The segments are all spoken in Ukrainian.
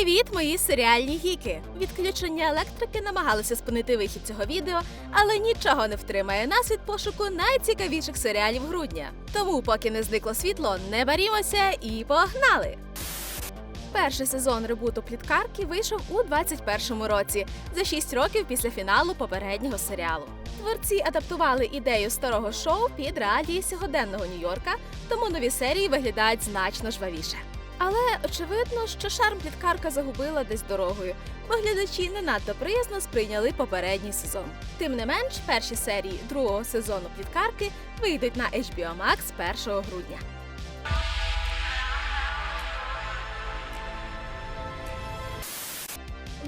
Привіт, мої серіальні гіки! Відключення електрики намагалися спинити вихід цього відео, але нічого не втримає нас від пошуку найцікавіших серіалів грудня. Тому, поки не зникло світло, не барімося і погнали! Перший сезон ребуту пліткарки вийшов у 21-му році, за 6 років після фіналу попереднього серіалу. Творці адаптували ідею старого шоу під реалії сьогоденного Нью-Йорка, тому нові серії виглядають значно жвавіше. Але очевидно, що шарм пліткарка загубила десь дорогою, бо глядачі не надто приязно сприйняли попередній сезон. Тим не менш, перші серії другого сезону пліткарки вийдуть на HBO Max 1 грудня.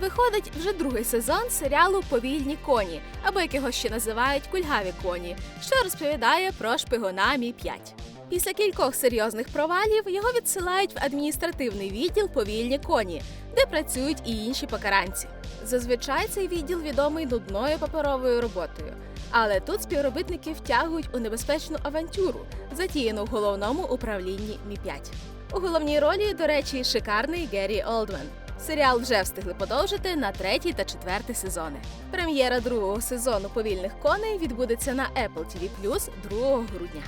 Виходить вже другий сезон серіалу Повільні коні, або як його ще називають кульгаві коні, що розповідає про шпигуна Мі 5 Після кількох серйозних провалів його відсилають в адміністративний відділ повільні коні, де працюють і інші покаранці. Зазвичай цей відділ відомий нудною паперовою роботою. Але тут співробітники втягують у небезпечну авантюру, затіяну в головному управлінні Мі 5 У головній ролі, до речі, шикарний Геррі Олдмен. Серіал вже встигли подовжити на третій та четвертий сезони. Прем'єра другого сезону повільних коней відбудеться на Apple TV 2 грудня.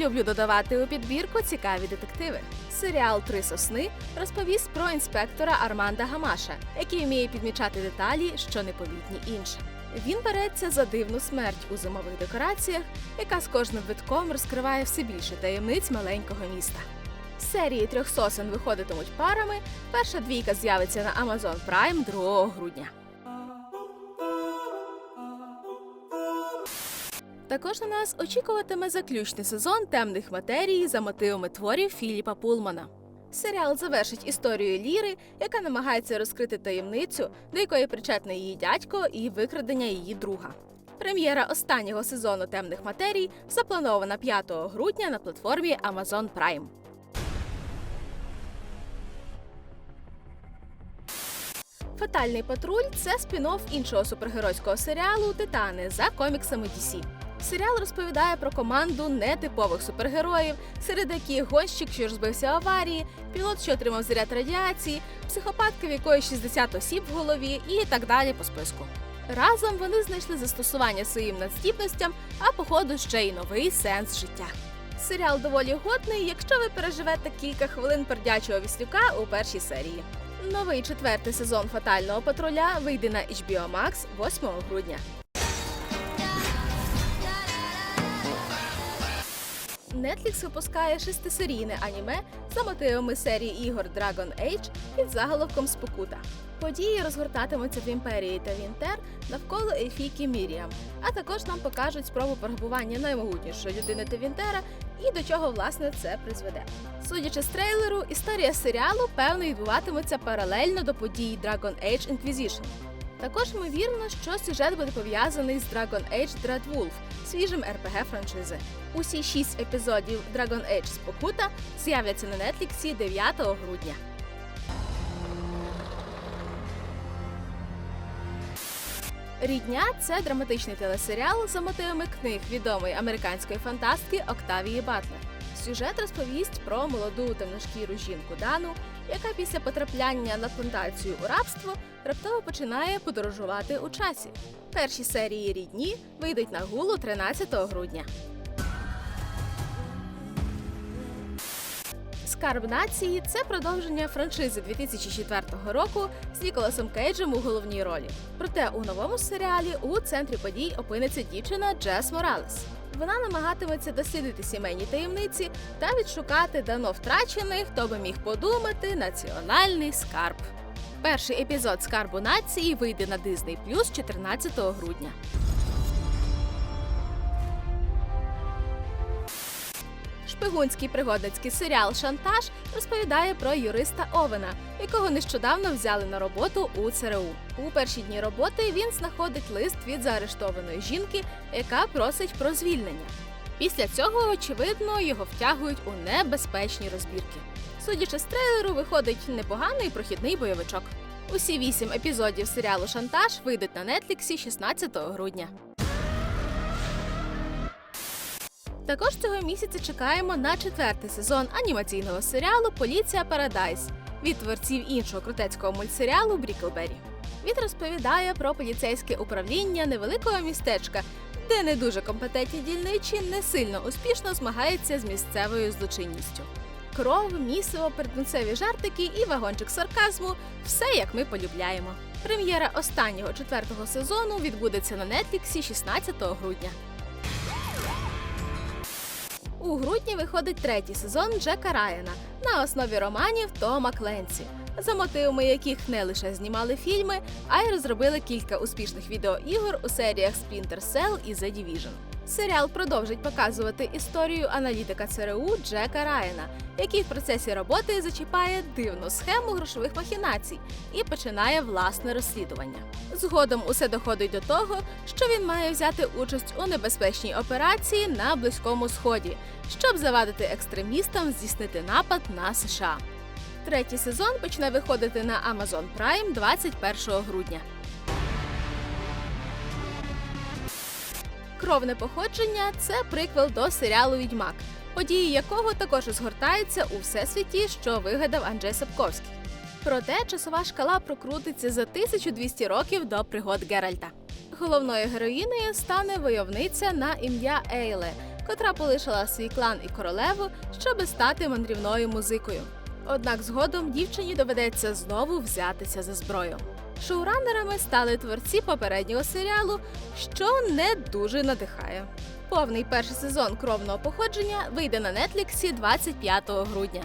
Люблю додавати у підбірку цікаві детективи. Серіал Три сосни розповість про інспектора Арманда Гамаша, який вміє підмічати деталі, що непомітні іншим. Він береться за дивну смерть у зимових декораціях, яка з кожним витком розкриває все більше таємниць маленького міста. Серії трьох сосен виходитимуть парами. Перша двійка з'явиться на Amazon Prime 2 грудня. Також на нас очікуватиме заключний сезон темних матерій за мотивами творів Філіпа Пулмана. Серіал завершить історію Ліри, яка намагається розкрити таємницю, до якої причетний її дядько і викрадення її друга. Прем'єра останнього сезону темних матерій запланована 5 грудня на платформі Amazon Prime. Фатальний патруль це спін-офф іншого супергеройського серіалу Титани за коміксами DC. Серіал розповідає про команду нетипових супергероїв, серед яких гонщик, що розбився аварії, пілот, що отримав заряд радіації, психопатка, в якої 60 осіб в голові, і так далі по списку. Разом вони знайшли застосування своїм надздібностям, а походу ще й новий сенс життя. Серіал доволі годний, якщо ви переживете кілька хвилин пердячого віслюка у першій серії. Новий четвертий сезон фатального патруля вийде на HBO Max 8 грудня. Netflix випускає шестисерійне аніме за мотивами серії ігор Dragon Age під заголовком Спокута. Події розгортатимуться в імперії та Вінтер навколо ельфійки Міріам, а також нам покажуть спробу пограбування наймогутнішої людини Тевінтера і до чого власне це призведе. Судячи з трейлеру, історія серіалу певно відбуватиметься паралельно до подій Dragon Age Inquisition. Також ймовірно, що сюжет буде пов'язаний з Dragon Age Dreadwolf, свіжим РПГ франшизи. Усі шість епізодів Dragon Age Спокута з'являться на Нетліксі 9 грудня. Рідня це драматичний телесеріал за мотивами книг відомої американської фантастки Октавії Батлер. Сюжет розповість про молоду темношкіру жінку Дану, яка після потрапляння на плантацію у рабство раптово починає подорожувати у часі. Перші серії рідні вийдуть на гулу 13 грудня. Скарб нації це продовження франшизи 2004 року з Ніколасом Кейджем у головній ролі. Проте у новому серіалі у центрі подій опиниться дівчина Джес Моралес. Вона намагатиметься дослідити сімейні таємниці та відшукати давно втрачений, хто би міг подумати, національний скарб. Перший епізод скарбу нації вийде на Disney Plus 14 грудня. Шпигунський пригодницький серіал Шантаж розповідає про юриста Овена, якого нещодавно взяли на роботу у ЦРУ. У перші дні роботи він знаходить лист від заарештованої жінки, яка просить про звільнення. Після цього, очевидно, його втягують у небезпечні розбірки. Судячи з трейлеру, виходить непоганий прохідний бойовичок. Усі вісім епізодів серіалу Шантаж вийдуть на Нетліксі 16 грудня. Також цього місяця чекаємо на четвертий сезон анімаційного серіалу Поліція Парадайз від творців іншого крутецького мультсеріалу Бріклбері. Він розповідає про поліцейське управління невеликого містечка, де не дуже компетентні дільничі не сильно успішно змагаються з місцевою злочинністю. Кров, місиво, передмісцеві жартики і вагончик сарказму все як ми полюбляємо. Прем'єра останнього четвертого сезону відбудеться на Нетліксі 16 грудня. У грудні виходить третій сезон Джека Райана на основі романів Тома Кленсі, за мотивами яких не лише знімали фільми, а й розробили кілька успішних відеоігор у серіях Splinter Cell і The Division. Серіал продовжить показувати історію аналітика ЦРУ Джека Райана, який в процесі роботи зачіпає дивну схему грошових махінацій і починає власне розслідування. Згодом усе доходить до того, що він має взяти участь у небезпечній операції на Близькому Сході, щоб завадити екстремістам здійснити напад на США. Третій сезон почне виходити на Amazon Prime 21 грудня. Кровне походження це приквел до серіалу Відьмак, події якого також згортаються у всесвіті, що вигадав Анджей Сапковський. Проте часова шкала прокрутиться за 1200 років до пригод Геральта. Головною героїнею стане войовниця на ім'я Ейле, котра полишила свій клан і королеву, щоби стати мандрівною музикою. Однак згодом дівчині доведеться знову взятися за зброю. Шоуранерами стали творці попереднього серіалу, що не дуже надихає. Повний перший сезон кровного походження вийде на Нетліксі 25 грудня.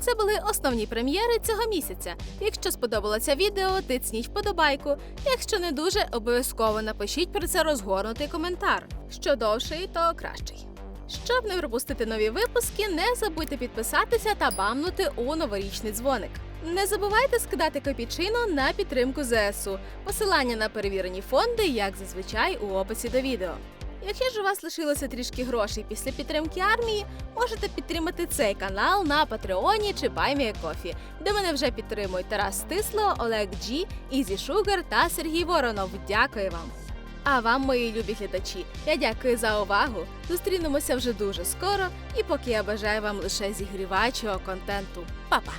Це були основні прем'єри цього місяця. Якщо сподобалося відео, тицніть вподобайку. Якщо не дуже, обов'язково напишіть про це розгорнутий коментар. Що довший, то кращий. Щоб не пропустити нові випуски, не забудьте підписатися та бамнути у новорічний дзвоник. Не забувайте скидати копійчину на підтримку ЗСУ. Посилання на перевірені фонди, як зазвичай, у описі до відео. Якщо ж у вас лишилося трішки грошей після підтримки армії, можете підтримати цей канал на Патреоні чи Кофі, де мене вже підтримують Тарас Стисло, Олег Джі, Ізі Шугар та Сергій Воронов. Дякую вам! А вам, мої любі глядачі, я дякую за увагу. Зустрінемося вже дуже скоро, і поки я бажаю вам лише зігрівачого контенту. Па-па!